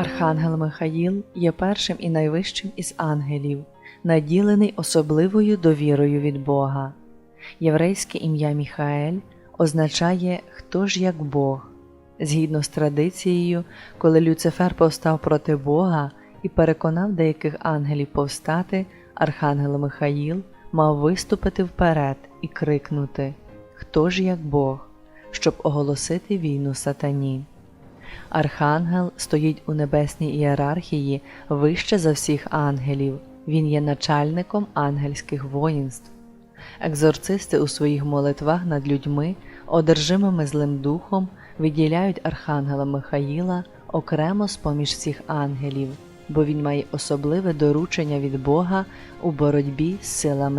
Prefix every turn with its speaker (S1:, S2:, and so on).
S1: Архангел Михаїл є першим і найвищим із ангелів, наділений особливою довірою від Бога. Єврейське ім'я Міхаель означає хто ж як Бог. Згідно з традицією, коли Люцифер повстав проти Бога і переконав деяких ангелів повстати, Архангел Михаїл мав виступити вперед і крикнути Хто ж як Бог, щоб оголосити війну сатані. Архангел стоїть у небесній ієрархії вище за всіх ангелів. Він є начальником ангельських воїнств. Екзорцисти у своїх молитвах над людьми, одержимими злим духом, виділяють Архангела Михаїла окремо з поміж всіх ангелів, бо він має особливе доручення від Бога у боротьбі з силами